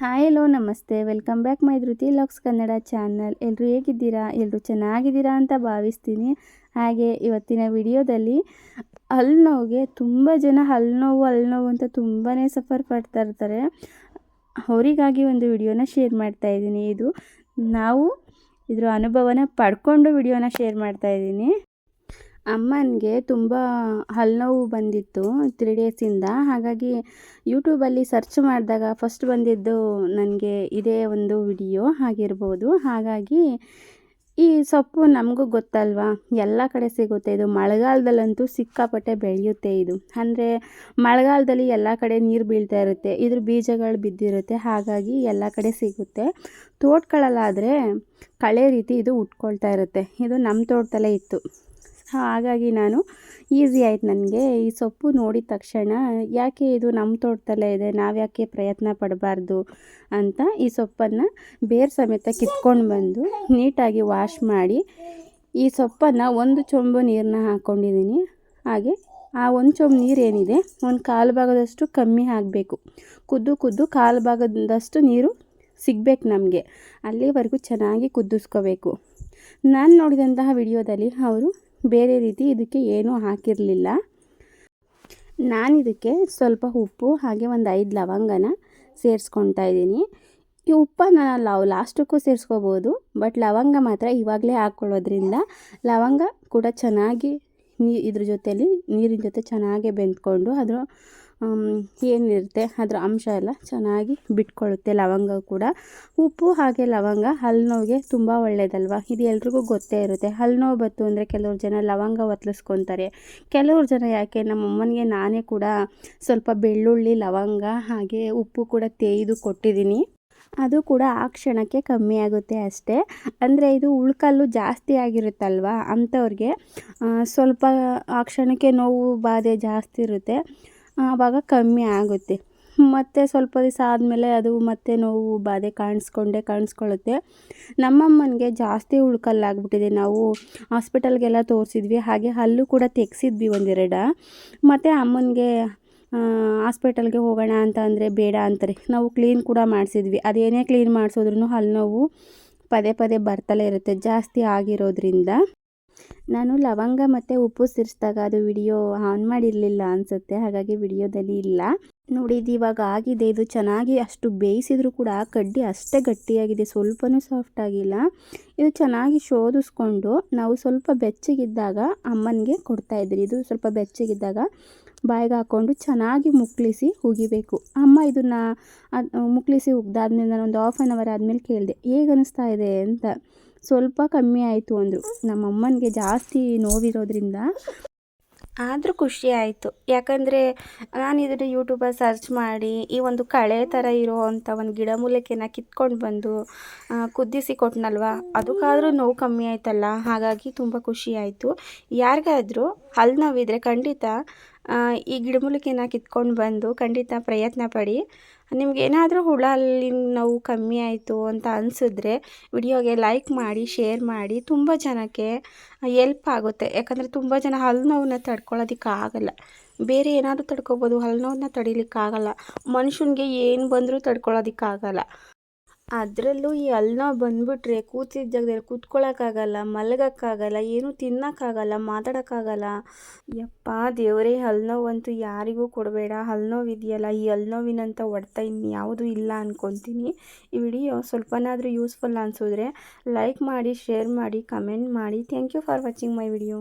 Hi, hello, ನಮಸ್ತೆ. Welcome back my Dhriti LOX Kannada channel. ಎಲ್ಲರೂ ಹೇಗಿದ್ದೀರಾ? ಎಲ್ಲರೂ ಚೆನ್ನಾಗಿದ್ದೀರಾ ಅಂತ ಭಾವಿಸ್ತೀನಿ. ಹಾಗೆ ಇವತ್ತಿನ ವಿಡಿಯೋದಲ್ಲಿ ಹಲ್ಲು ತುಂಬ ಜನ ಹಲ್ಲು ನೋವು ಅಂತ ತುಂಬಾ ಸಫರ್ ಪಡ್ತಾ ಇರ್ತಾರೆ. ಅವರಿಗಾಗಿ ಒಂದು ವಿಡಿಯೋನ ಶೇರ್ ಮಾಡ್ತಾ ಇದ್ದೀನಿ. ಇದು ನಾವು ಇದ್ರ ಅನುಭವನ ಪಡ್ಕೊಂಡು ವಿಡಿಯೋನ ಶೇರ್ ಮಾಡ್ತಾ ಇದ್ದೀನಿ. ಅಮ್ಮನಿಗೆ ತುಂಬ ಹಲ್ಲುನೋವು ಬಂದಿತ್ತು ತ್ರೀ ಡೇಸಿಂದ ಹಾಗಾಗಿ ಯೂಟ್ಯೂಬಲ್ಲಿ ಸರ್ಚ್ ಮಾಡಿದಾಗ ಫಸ್ಟ್ ಬಂದಿದ್ದು ನನಗೆ ಇದೇ ಒಂದು ವಿಡಿಯೋ ಆಗಿರ್ಬೋದು. ಹಾಗಾಗಿ ಈ ಸೊಪ್ಪು ನಮಗೂ ಗೊತ್ತಲ್ವಾ? ಎಲ್ಲ ಕಡೆ ಸಿಗುತ್ತೆ. ಇದು ಮಳೆಗಾಲದಲ್ಲಂತೂ ಸಿಕ್ಕಾಪಟ್ಟೆ ಬೆಳೆಯುತ್ತೆ ಇದು. ಅಂದರೆ ಮಳೆಗಾಲದಲ್ಲಿ ಎಲ್ಲ ಕಡೆ ನೀರು ಬೀಳ್ತಾ ಇರುತ್ತೆ, ಇದ್ರ ಬೀಜಗಳು ಬಿದ್ದಿರುತ್ತೆ, ಹಾಗಾಗಿ ಎಲ್ಲ ಕಡೆ ಸಿಗುತ್ತೆ. ತೋಟಗಳಲ್ಲಾದರೆ ಕಳೆ ರೀತಿ ಇದು ಉಟ್ಕೊಳ್ತಾ ಇರುತ್ತೆ. ಇದು ನಮ್ಮ ತೋಟದಲ್ಲೇ ಇತ್ತು. ಹಾಗಾಗಿ ನಾನು ಈಸಿ ಆಯ್ತು ನನಗೆ. ಈ ಸೊಪ್ಪು ನೋಡಿದ ತಕ್ಷಣ, ಯಾಕೆ ಇದು ನಮ್ಮ ತೋಟದಲ್ಲೇ ಇದೆ? ನಾವು ಯಾಕೆ ಪ್ರಯತ್ನ ಪಡಬಾರ್ದು? ಅಂತ ಈ ಸೊಪ್ಪನ್ನು ಬೇರೆ ಸಮೇತ ಕಿತ್ಕೊಂಡು ಬಂದು ನೀಟಾಗಿ ವಾಶ್ ಮಾಡಿ, ಈ ಸೊಪ್ಪನ್ನು ಒಂದು ಚೊಂಬು ನೀರನ್ನ ಹಾಕ್ಕೊಂಡಿದ್ದೀನಿ ಹಾಗೆ ಆ ಒಂದು ಚೊಂಬು ನೀರೇನಿದೆ, ಒಂದು ಕಾಲು ಭಾಗದಷ್ಟು ಕಮ್ಮಿ ಆಗಬೇಕು ಕುದ್ದು ಕುದ್ದು ಕಾಲು ಭಾಗದಷ್ಟು ನೀರು ಸಿಗಬೇಕು ನಮಗೆ. ಅಲ್ಲಿವರೆಗೂ ಚೆನ್ನಾಗಿ ಕುದಿಸ್ಕೋಬೇಕು ನಾನು ನೋಡಿದಂತಹ ವಿಡಿಯೋದಲ್ಲಿ ಅವರು ಬೇರೆ ರೀತಿ ಇದಕ್ಕೆ ಏನೂ ಹಾಕಿರಲಿಲ್ಲ. ನಾನು ಇದಕ್ಕೆ ಸ್ವಲ್ಪ ಉಪ್ಪು, ಹಾಗೆ ಒಂದು ಐದು ಲವಂಗನ ಸೇರಿಸ್ಕೊತಾ ಇದ್ದೀನಿ. ಈ ಉಪ್ಪನ್ನು ನಾವು ಲಾಸ್ಟಕ್ಕೂ ಸೇರಿಸ್ಕೋಬೋದು, ಬಟ್ ಲವಂಗ ಮಾತ್ರ ಇವಾಗಲೇ ಹಾಕ್ಕೊಳ್ಳೋದ್ರಿಂದ ಲವಂಗ ಕೂಡ ಚೆನ್ನಾಗಿ ನೀ, ಇದ್ರ ಜೊತೆಯಲ್ಲಿ ನೀರಿನ ಜೊತೆ ಚೆನ್ನಾಗೆ ಬೆಂದ್ಕೊಂಡು ಅದರ ಏನಿರುತ್ತೆ ಅದರ ಅಂಶ ಎಲ್ಲ ಚೆನ್ನಾಗಿ ಬಿಟ್ಕೊಳ್ಳುತ್ತೆ ಲವಂಗ ಕೂಡ. ಉಪ್ಪು ಹಾಗೆ ಲವಂಗ ಹಲ್ಲು ನೋವಿಗೆ ತುಂಬ ಒಳ್ಳೆಯದಲ್ವ ಇದು ಎಲ್ರಿಗೂ ಗೊತ್ತೇ ಇರುತ್ತೆ. ಹಲ್ಲು ಬತ್ತು ಅಂದರೆ ಕೆಲವ್ರು ಜನ ಲವಂಗ ಒತ್ತಲಿಸ್ಕೊತಾರೆ ಕೆಲವ್ರು ಜನ ಯಾಕೆ? ನಮ್ಮಮ್ಮನಿಗೆ ನಾನೇ ಕೂಡ ಸ್ವಲ್ಪ ಬೆಳ್ಳುಳ್ಳಿ, ಲವಂಗ ಹಾಗೆ ಉಪ್ಪು ಕೂಡ ತೇಯ್ದು ಕೊಟ್ಟಿದ್ದೀನಿ. ಅದು ಕೂಡ ಆ ಕ್ಷಣಕ್ಕೆ ಕಮ್ಮಿ ಆಗುತ್ತೆ ಅಷ್ಟೇ. ಅಂದರೆ ಇದು ಉಳ್ಕಲ್ಲು ಜಾಸ್ತಿ ಆಗಿರುತ್ತಲ್ವ? ಅಂಥವ್ರಿಗೆ ಸ್ವಲ್ಪ ಆ ಕ್ಷಣಕ್ಕೆ ನೋವು ಬಾಧೆ ಜಾಸ್ತಿ ಇರುತ್ತೆ. ಆವಾಗ ಕಮ್ಮಿ ಆಗುತ್ತೆ. ಮತ್ತು ಸ್ವಲ್ಪ ದಿವಸ ಆದಮೇಲೆ ಅದು ಮತ್ತೆ ನೋವು ಬಾಧೆ ಕಾಣಿಸ್ಕೊಂಡೇ ಕಾಣಿಸ್ಕೊಳ್ಳುತ್ತೆ. ನಮ್ಮಮ್ಮನಿಗೆ ಜಾಸ್ತಿ ಉಳ್ಕಲ್ಲಾಗ್ಬಿಟ್ಟಿದೆ. ನಾವು ಹಾಸ್ಪಿಟಲ್ಗೆಲ್ಲ ತೋರಿಸಿದ್ವಿ. ಹಾಗೆ ಹಲ್ಲು ಕೂಡ ತೆಗೆಸಿದ್ವಿ ಒಂದೆರಡು. ಮತ್ತು ಅಮ್ಮನಿಗೆ ಹಾಸ್ಪಿಟಲ್ಗೆ ಹೋಗೋಣ ಅಂತ ಅಂದರೆ ಬೇಡ ಅಂತಾರೆ. ನಾವು ಕ್ಲೀನ್ ಕೂಡ ಮಾಡಿಸಿದ್ವಿ. ಅದೇನೇ ಕ್ಲೀನ್ ಮಾಡಿಸಿದ್ರೂ ಹಲ್ಲು ನೋವು ಪದೇ ಪದೇ ಬರ್ತಲೇ ಇರುತ್ತೆ. ಜಾಸ್ತಿ ಆಗಿರೋದ್ರಿಂದ. ನಾನು ಲವಂಗ ಮತ್ತು ಉಪ್ಪು ಸೇರಿಸಿದಾಗ ಅದು ವಿಡಿಯೋ ಆನ್ ಮಾಡಿರಲಿಲ್ಲ ಅನಿಸುತ್ತೆ, ಹಾಗಾಗಿ ವಿಡಿಯೋದಲ್ಲಿ ಇಲ್ಲ. ನೋಡಿ, ಇದು ಇವಾಗ ಆಗಿದೆ, ಇದು ಚೆನ್ನಾಗಿ ಅಷ್ಟು ಬೇಯಿಸಿದ್ರು ಕೂಡ ಕಡ್ಡಿ ಅಷ್ಟೇ ಗಟ್ಟಿಯಾಗಿದೆ, ಸ್ವಲ್ಪನೂ ಸಾಫ್ಟ್ ಆಗಿಲ್ಲ. ಇದು ಚೆನ್ನಾಗಿ ಶೋಧಿಸ್ಕೊಂಡು ನಾವು ಸ್ವಲ್ಪ ಬೆಚ್ಚಗಿದ್ದಾಗ ಅಮ್ಮನಿಗೆ ಕೊಡ್ತಾಯಿದ್ರಿ ಇದು ಸ್ವಲ್ಪ ಬೆಚ್ಚಗಿದ್ದಾಗ ಬಾಯಿಗೆ ಹಾಕ್ಕೊಂಡು ಚೆನ್ನಾಗಿ ಮುಕ್ಳಿಸಿ ಹುಗಿಬೇಕು. ಅಮ್ಮ ಇದನ್ನು ಮುಕ್ಳಿಸಿ ಉಗ್ದಾದ್ಮೇಲೆ ನಾನು ಒಂದು ಹಾಫ್ ಆನ್ ಅವರ್ ಆದಮೇಲೆ ಕೇಳಿದೆ ಹೇಗೆ ಅನ್ನಿಸ್ತಾ ಇದೆ ಅಂತ. ಸ್ವಲ್ಪ ಕಮ್ಮಿ ಆಯಿತು ಅಂದರು. ನಮ್ಮಮ್ಮನಿಗೆ ಜಾಸ್ತಿ ನೋವಿರೋದ್ರಿಂದ. ಆದರೂ ಖುಷಿ ಆಯಿತು. ಯಾಕಂದರೆ ನಾನು ಇದನ್ನು ಯೂಟ್ಯೂಬಲ್ಲಿ ಸರ್ಚ್ ಮಾಡಿ ಈ ಒಂದು ಕಳೆ ಥರ ಇರೋ ಅಂಥ ಒಂದು ಗಿಡಮೂಲಿಕೆನ ಕಿತ್ಕೊಂಡು ಬಂದು ಕುದಿಸಿ ಕೊಟ್ಟನಲ್ವ ಅದಕ್ಕಾದರೂ ನೋವು ಕಮ್ಮಿ ಆಯ್ತಲ್ಲ? ಹಾಗಾಗಿ ತುಂಬ ಖುಷಿ ಆಯಿತು. ಯಾರಿಗಾದರೂ ಹಲ್ಲು ನೋವಿದ್ರೆ ಖಂಡಿತ ಈ ಗಿಡಮೂಲಿಕೆನ ಕಿತ್ಕೊಂಡು ಬಂದು ಖಂಡಿತ ಪ್ರಯತ್ನ ಪಡಿ. ನಿಮ್ಗೇನಾದರೂ ಹುಳ ಅಲ್ಲಿ ನೋವು ಕಮ್ಮಿ ಆಯಿತು ಅಂತ ಅನಿಸಿದ್ರೆ ವಿಡಿಯೋಗೆ ಲೈಕ್ ಮಾಡಿ ಶೇರ್ ಮಾಡಿ, ತುಂಬ ಜನಕ್ಕೆ ಎಲ್ಪ್ ಆಗುತ್ತೆ. ಯಾಕಂದರೆ ತುಂಬ ಜನ ಹಲ್ಲು ನೋವನ್ನ ತಡ್ಕೊಳ್ಳೋದಕ್ಕಾಗಲ್ಲ ಬೇರೆ ಏನಾದರೂ ತಡ್ಕೊಬೋದು ಹಲ್ಲು ನೋವನ್ನ ತಡಿಲಿಕ್ಕಾಗಲ್ಲ. ಮನುಷ್ಯನಿಗೆ ಏನು ಬಂದರೂ ತಡ್ಕೊಳ್ಳೋದಕ್ಕಾಗಲ್ಲ ಅದರಲ್ಲೂ ಈ ಹಲ್ನೋವು ಬಂದುಬಿಟ್ರೆ ಕೂತಿದ್ದ ಜಾಗದಲ್ಲಿ ಕೂತ್ಕೊಳ್ಳೋಕ್ಕಾಗಲ್ಲ ಮಲಗೋಕ್ಕಾಗಲ್ಲ, ಏನೂ ತಿನ್ನೋಕ್ಕಾಗಲ್ಲ, ಮಾತಾಡೋಕ್ಕಾಗಲ್ಲ. ಯಪ್ಪ ದೇವರೇ ಹಲ್ನೋವಂತೂ ಯಾರಿಗೂ ಕೊಡಬೇಡ. ಹಲ್ಲು ನೋವು ಇದೆಯಲ್ಲ, ಈ ಹಲ್ಲು ನೋವಿನಂಥ ಇನ್ನು ಇನ್ಯಾವುದೂ ಇಲ್ಲ ಅಂದ್ಕೊತೀನಿ ಈ ವಿಡಿಯೋ ಸ್ವಲ್ಪನಾದರೂ ಯೂಸ್ಫುಲ್ ಅನಿಸಿದ್ರೆ ಲೈಕ್ ಮಾಡಿ, ಶೇರ್ ಮಾಡಿ, ಕಮೆಂಟ್ ಮಾಡಿ. Thank you for watching my video.